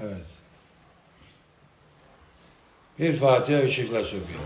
Evet. Bir Fatiha ışıkla sokuyor.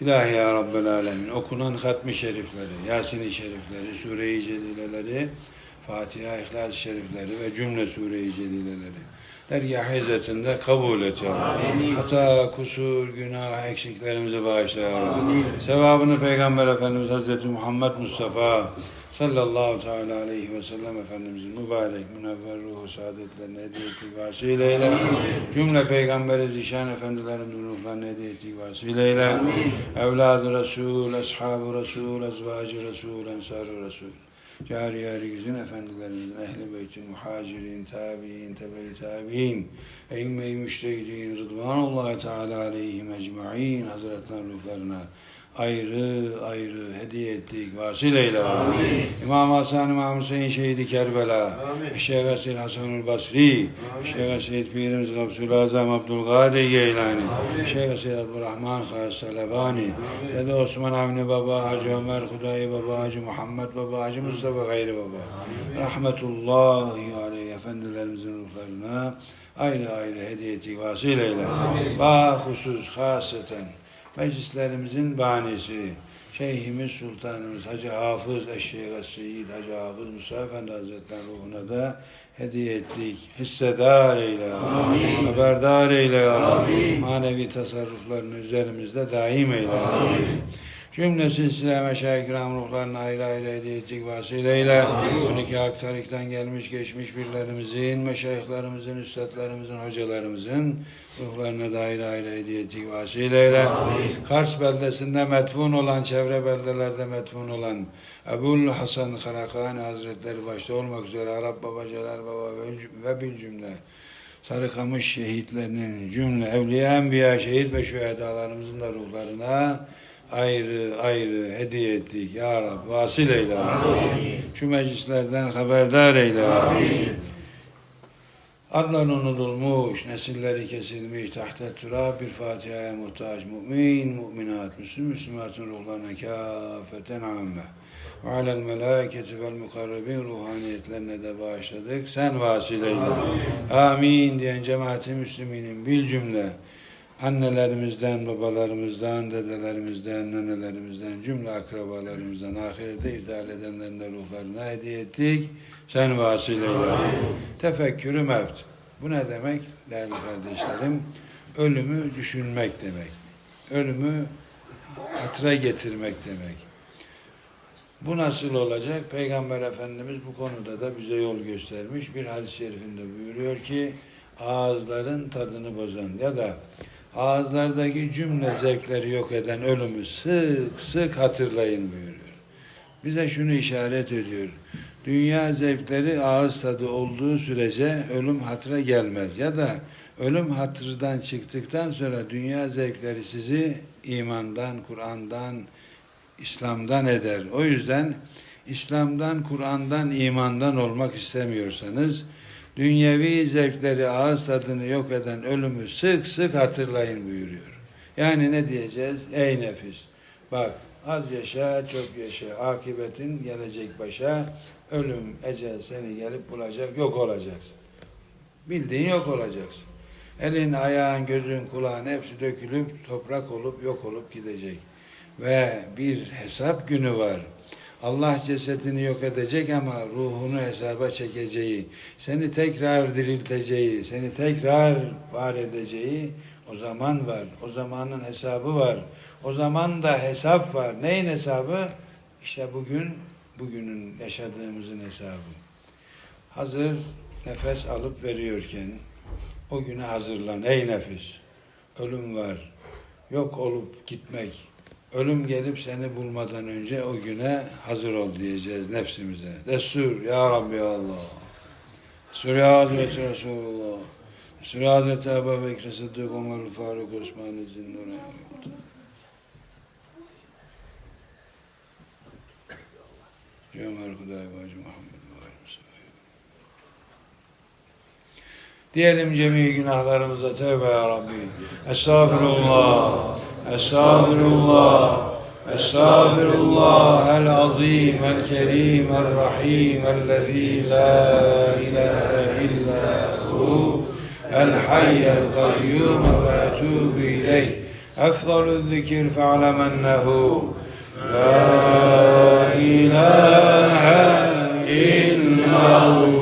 İlahi ya Rabbel Alemin okunan hatmi şerifleri, Yasin-i şerifleri, Sure-i Celileleri, Fatiha, İhlas-ı şerifleri ve cümle Sure-i Celileleri dergah izzetinde kabul et ya Rabbi. Hata, kusur, günah, eksiklerimizi bağışla ya Rabbi. Sevabını Peygamber Efendimiz Hazreti Muhammed Mustafa sallallahu teala aleyhi ve sellem Efendimizin mübarek, münevver ruhu saadetlerine hediye ettik vasileyle. Cümle Peygamber-i Zişan Efendilerimizin ruhlarına hediye ettik vasileyle. Evladı Resul, Ashab-ı Resul, Ezvacı Resul, Ensar-ı Resul. Cariye-i Güzin Efendilerimizin, Ehl-i Beytin, Muhacirin, Tabi'in, Tebe-i Tabi'in, Eyyme-i Müştehidin, Rıdvanullahi Teala aleyhim ecma'in, Hazretlerin ruhlarına ayrı ayrı hediye ettik. Vasileyle. Amin. İmam Hasan, İmam Hüseyin Şehidi Kerbela, Şeyh Hasan Hasanul Basri, Şeyh Seyyid Pirimiz Gavsul Azam Abdülkadir Geylani, Şeyh Seyyid Abdurrahman Khas Selebani, ve de Osman Avni Baba, Hacı Ömer Hudayi Baba, Hacı Muhammed Baba, Hacı Mustafa Gayri Baba. Rahmetullahi aleyhi efendilerimizin ruhlarına ayrı ayrı hediye ettik. Vasileyle. Bahusus haseten meclislerimizin banisi, Şeyhimiz Sultanımız Hacı Hafız Eşşehir Seyyid Hacı Hafız Musa Efendi Hazretleri ruhuna da hediye ettik. Hissedar eyle Rabbi. Haberdar eyle Rabbi. Manevi tasarruflarını üzerimizde daim eyle ya Rabbi. Cümle silsile meşayih kiram ruhlarına ayrı ayrı hediye ettik vasileyle. 12 hak tarikten gelmiş geçmiş birlerimizin, meşayihlerimizin, üstadlarımızın, hocalarımızın ruhlarına da ayrı ayrı hediye ettik vasileyle. Kars beldesinde metfun olan, çevre beldelerde metfun olan Ebul Hasan Karakani Hazretleri başta olmak üzere Arap Baba, Celal Baba ve- ve bir cümle Sarıkamış şehitlerinin cümle evliya, enbiya, şehit ve şühedalarımızın da ruhlarına ayrı ayrı hediye ettik. Ya Rab vasil eyle. Amin. Şu meclislerden haberdar eyle. Amin. Adları unutulmuş, nesilleri kesilmiş, tahta turab bir Fatiha'ya muhtaç mümin, müminat, müslüm, müslümatın ruhlarına kâfeten amme. Ve alel melâketi vel mukarrebin ruhaniyetlerine de bağışladık. Sen vasileyle. Amin diyen cemaati müslüminin bil cümle annelerimizden, babalarımızdan, dedelerimizden, nenelerimizden, cümle akrabalarımızdan ahirete iptal edenlerin de ruhlarına hediye ettik. Sen vasileyle. Tefekkürü mevt. Bu ne demek değerli kardeşlerim? Ölümü düşünmek demek. Ölümü hatıra getirmek demek. Bu nasıl olacak? Peygamber Efendimiz bu konuda da bize yol göstermiş. Bir hadis-i şerifinde buyuruyor ki ağızların tadını bozan ya da ağızlardaki cümle zevkleri yok eden ölümü sık sık hatırlayın buyuruyor. Bize şunu işaret ediyor. Dünya zevkleri ağız tadı olduğu sürece ölüm hatıra gelmez. Ya da ölüm hatırdan çıktıktan sonra dünya zevkleri sizi imandan, Kur'an'dan, İslam'dan eder. O yüzden İslam'dan, Kur'an'dan, imandan olmak istemiyorsanız dünyevi zevkleri, ağız tadını yok eden ölümü sık sık hatırlayın buyuruyor. Yani ne diyeceğiz? Ey nefis! Bak az yaşa, çok yaşa. Akibetin gelecek başa. Ölüm, ecel seni gelip bulacak, yok olacaksın. Bildiğin yok olacaksın. Elin, ayağın, gözün, kulağın hepsi dökülüp toprak olup yok olup gidecek. Ve bir hesap günü var. Allah cesedini yok edecek ama ruhunu hesaba çekeceği, seni tekrar dirilteceği, seni tekrar var edeceği o zaman var. O zamanın hesabı var. O zaman da hesap var. Neyin hesabı? İşte bugün, bugünün yaşadığımızın hesabı. Hazır nefes alıp veriyorken o güne hazırlan ey nefis. Ölüm var. Yok olup gitmek. Ölüm gelip seni bulmadan önce o güne hazır ol diyeceğiz nefsimize. Destur ya Rabbi Allah. Ya Hazreti Resulullah. Ya Hazreti Ebu Bekir Sıddık Ömer Faruk Osman Zinnur'a. Ömer Huday Bacı Muhammed. Diyelim cemi günahlarımıza tevbe ya Rabbi. Estağfirullah. أستغفر الله أستغفر الله العظيم الكريم الرحيم الذي لا إله إلا هو الحي القيوم وأتوب إليه. أفضل الذكر فاعلم أنه لا إله إلا الله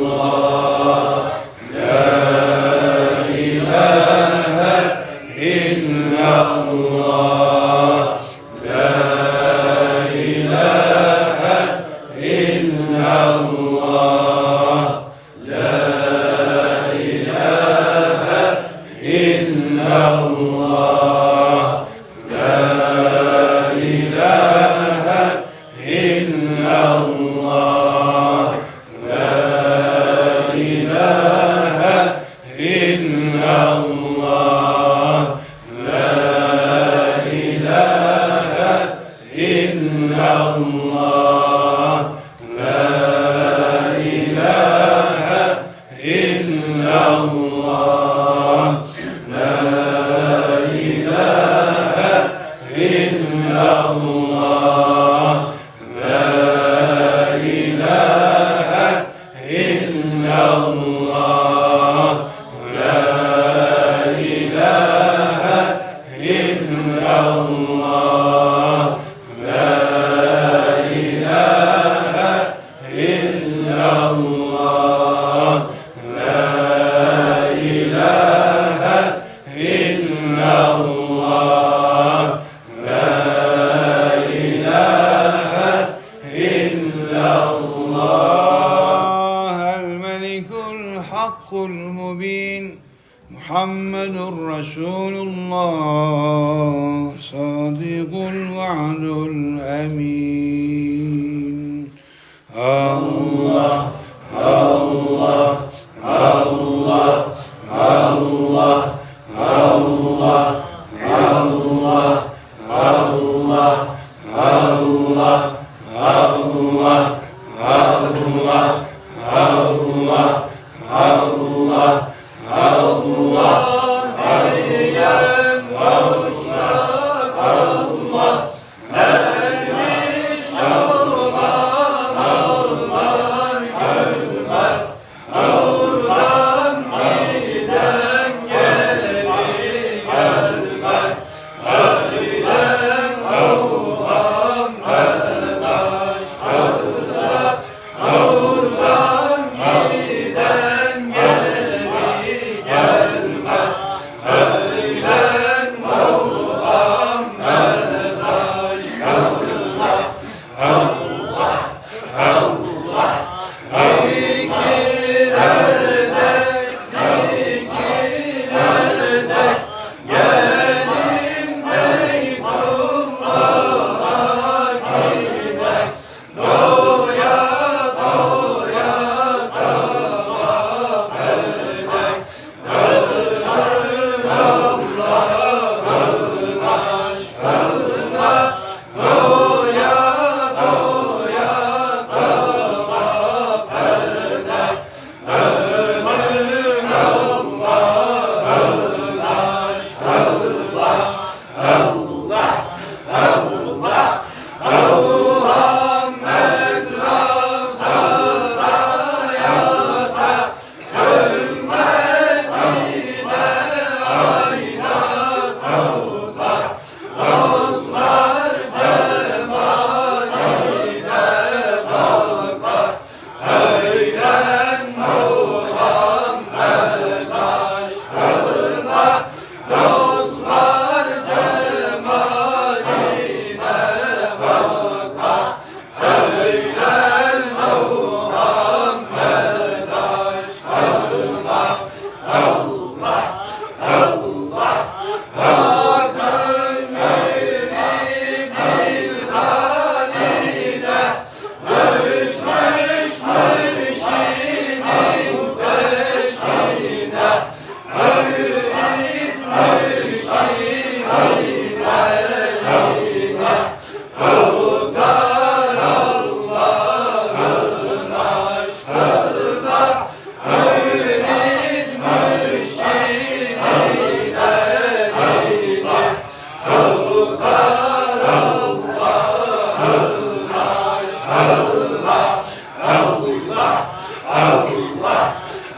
محمد رسول الله صادق الوعد الأمين الله الله الله الله الله الله الله الله الله الله الله الله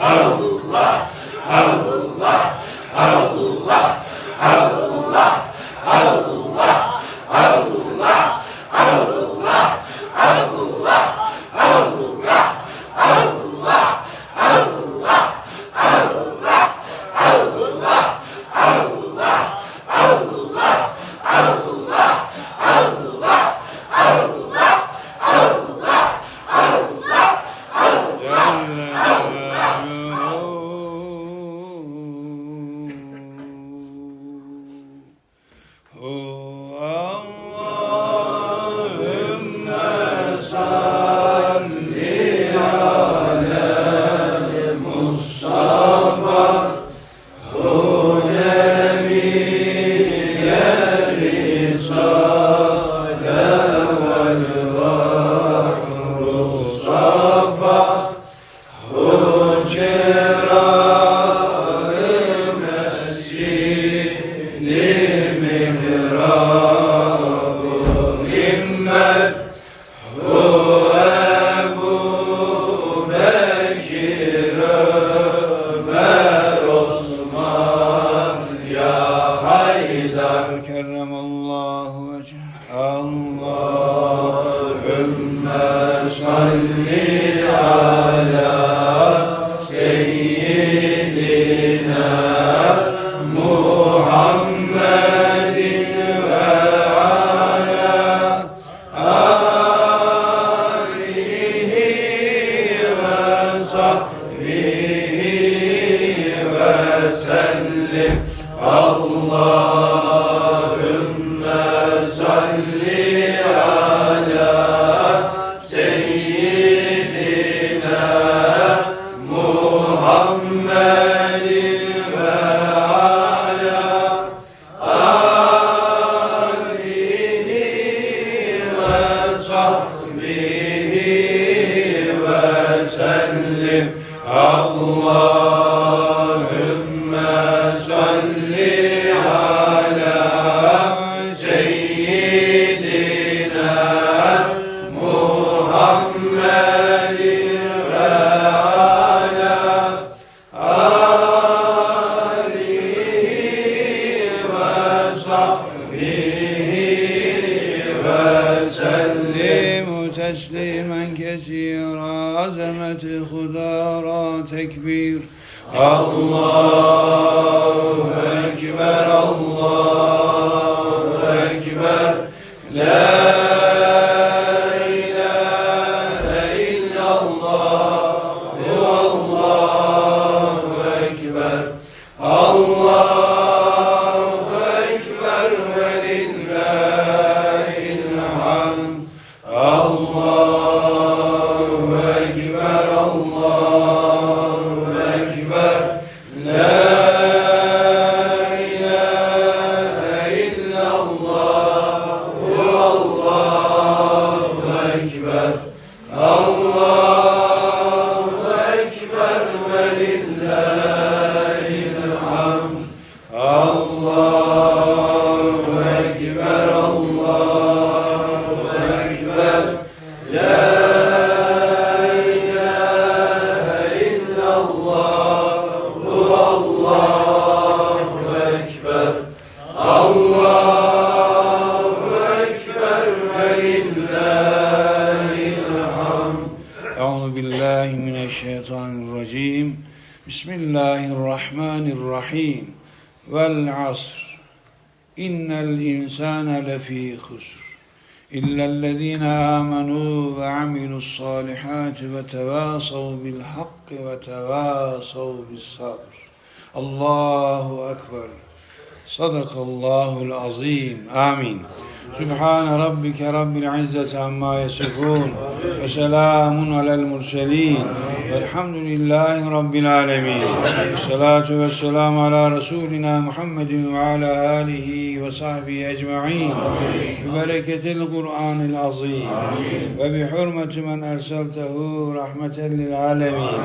Allah, Allah. تسليما كثيرا عظمة خدارا تكبير الله Ekber Allah. بسم الله الرحمن الرحيم والعصر إن الإنسان لفي خسر إلا الذين آمنوا وعملوا الصالحات وتواصوا بالحق وتواصوا بالصبر الله أكبر صدق الله العظيم آمين سبحان ربك رب العزة عما يصفون وسلام على المرسلين والحمد لله رب العالمين الصلاة والسلام على رسولنا محمد وعلى آله وصحبه أجمعين ببركة القرآن العظيم وبحرمة من أرسلته رحمة للعالمين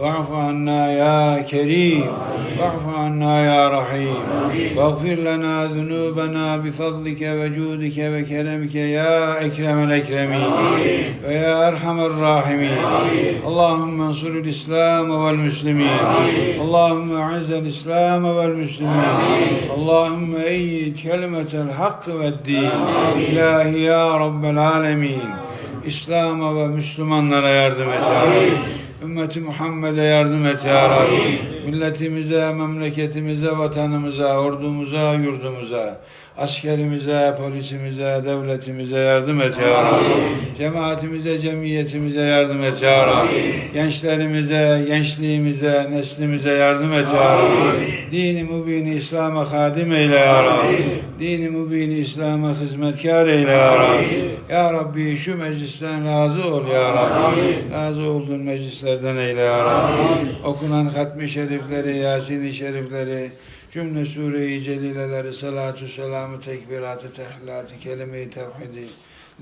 واعف عنا يا كريم واعف عنا يا رحيم واغفر لنا ذنوبنا بفضلك وجودك cudike ve keremike ya ekremel ekremin ve ya erhamer rahimin. Allahümme ensurul İslam vel müslimin. Allahümme izzel İslam vel müslimin. Allahümme eyyid kelimetel hak ve din. İlahi ya Rabbel alemin. İslam'a ve Müslümanlara yardım et ya Rabbi. Ümmeti Muhammed'e yardım et ya Rabbi. Milletimize, memleketimize, vatanımıza, ordumuza, yurdumuza askerimize, polisimize, devletimize yardım et ya Rabbi. Cemaatimize, cemiyetimize yardım et ya Rabbi. Gençlerimize, gençliğimize, neslimize yardım et ya Rabbi. Dini mübini İslam'a hadim eyle ya Rabbi. Dini mübini İslam'a hizmetkar eyle ya Rabbi. Ya Rabbi şu meclisten razı ol ya Rabbi. Razı olduğun meclislerden eyle ya Rabbi. Okunan hatmi şerifleri, Yasin-i şerifleri, cümle sure-i celileleri, salatu selamı, tekbiratı, tehlilatı, kelime-i tevhidi,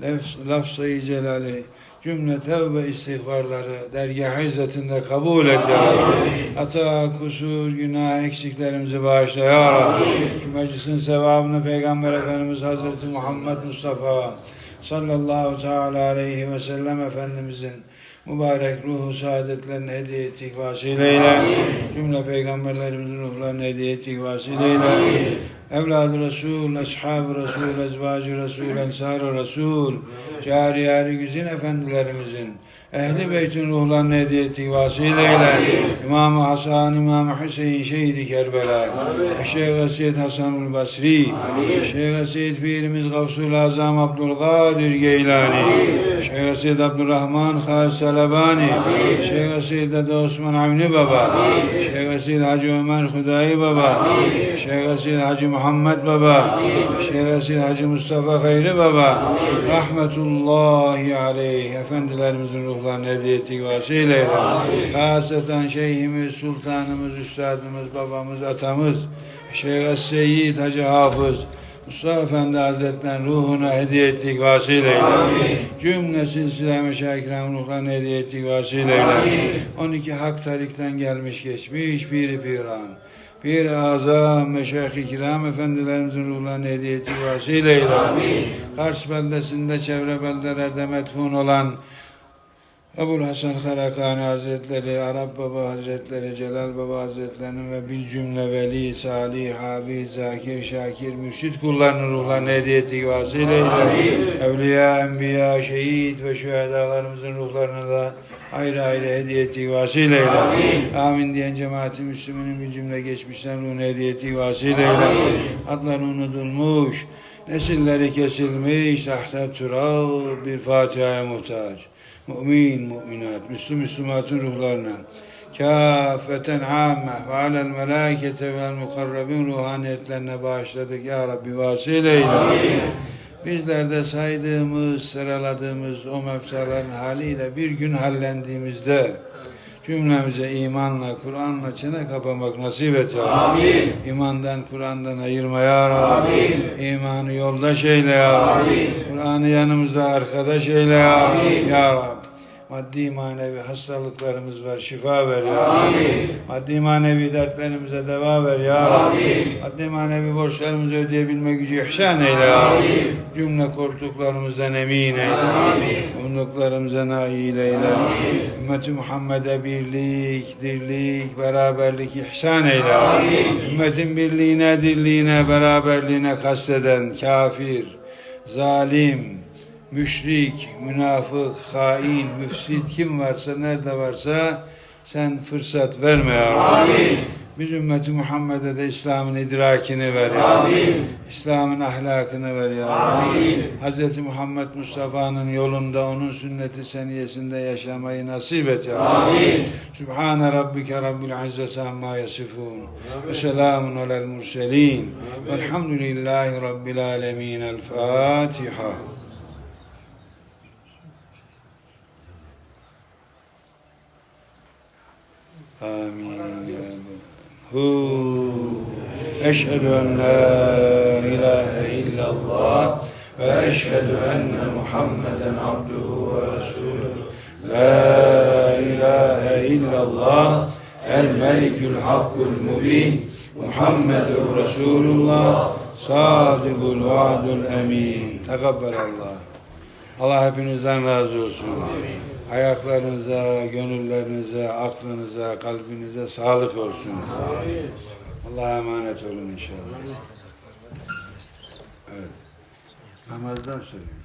lafz- lafz-ı celali, cümle tevbe istiğfarları dergah izzetinde kabul et ya Rabbi. Hata, kusur, günah, eksiklerimizi bağışla ya Rabbi. Şu meclisin sevabını Peygamber Efendimiz Hazreti Muhammed Mustafa sallallahu teala aleyhi ve sellem Efendimizin mübarek ruhu saadetlerini hediye ettik vasileyle. Cümle peygamberlerimizin ruhlarını hediye ettik vasileyle. Evladı Resul, Ashab-ı Resul, Ezvacı Resul, Ensar-ı Resul, Cariyari Güzin Efendilerimizin, Ehli Beyt'in ruhlarını hediye ettik vasileyle. İmam-ı Hasan, İmam-ı Hüseyin, Şehidi Kerbela, Şeyh Seyyid Hasanul Basri, Şeyh Seyyid Pirimiz Gavsul Azam Abdülkadir Geylani, Şeyh Seyyid Abdurrahman Halis Salabani, Şeyh Seyyid Osman Avni Baba, Şeyh Seyyid Hacı Ömer Hudayi Baba, Şeyh Seyyid Hacı Muhammed Baba, Şeyh Seyyid Hacı Mustafa Hayri Baba, Rahmetullahi aleyh, Efendilerimizin ruhlarını hediye ettik vasileyle. Haseten Şeyhimiz, Sultanımız, Üstadımız, babamız, atamız, Şeyh Seyyid Hacı Hafız, Mustafa Efendi Hazretleri'nin ruhuna hediye ettik vasileyle. Cümle silsile meşayikiram ruhlarına hediye ettik vasileyle. 12 hak tarikten gelmiş geçmiş piri piran. Bir azam meşayih-i kiram efendilerimizin ruhlarına hediye ettik vasileyle. Kars beldesinde çevre beldelerde metfun olan Ebul Hasan Karakani Hazretleri, Arap Baba Hazretleri, Celal Baba Hazretlerinin ve bir cümle veli, salih, habib, zakir, şakir, mürşit kullarının ruhlarına hediye ettik vasileyle. Evliya, enbiya, şehit ve şühedalarımızın ruhlarına da ayrı ayrı hediye ettik vasileyle. Amin diyen cemaati Müslüminin bir cümle geçmişten ruhuna hediye ettik vasileyle. Adları unutulmuş, nesilleri kesilmiş, tahta tural bir Fatiha'ya muhtaç mümin, müminat, Müslüm, Müslümatın ruhlarına. Kâfeten âmme ve alel melâkete vel mukarrabin ruhaniyetlerine bağışladık. Ya Rabbi vasileyle. Bizler de saydığımız, sıraladığımız o meftaların haliyle bir gün hallendiğimizde cümlemize imanla, Kur'an'la çene kapamak nasip et ya Rabbi. İmandan, Kur'an'dan ayırma ya Rabbi. İmanı yoldaş eyle ya Rabbi. Kur'an'ı yanımızda arkadaş eyle ya Rabbi. Ya Rabbi. Maddi manevi hastalıklarımız var, şifa ver ya Rabbi. Maddi manevi dertlerimize deva ver ya Rabbi. Maddi manevi borçlarımızı ödeyebilme gücü ihsan eyle ya Rabbi. Cümle korktuklarımızdan emin eyle. Umduklarımıza nail eyle. Ümmeti Muhammed'e birlik, dirlik, beraberlik ihsan eyle. Rabbi. Ümmetin birliğine, dirliğine, beraberliğine kasteden kafir, zalim, müşrik, münafık, hain, müfsit kim varsa, nerede varsa sen fırsat verme ya Rabbi. Biz ümmeti Muhammed'e de İslam'ın idrakini ver ya Rabbi. İslam'ın ahlakını ver ya Rabbi. Hz. Muhammed Mustafa'nın yolunda, onun sünneti seniyesinde yaşamayı nasip et ya Rabbi. Sübhane Rabbike Rabbil İzzeti amma yasifun. Ve selamun alel murselin. Velhamdülillahi Rabbil alemin. El Fatiha. Amin. Hu. Eşhedü en la ilahe illallah ve eşhedü enne Muhammeden abduhu ve resuluhu. La ilahe illallah el melikül hakkul mubin Muhammedur Resulullah sadikul vaadul emin. Tekabbel Allah. Allah hepinizden razı olsun. Amin. Ayaklarınıza, gönüllerinize, aklınıza, kalbinize sağlık olsun. Allah'a emanet olun inşallah. Evet. Namazdan söylüyorsun.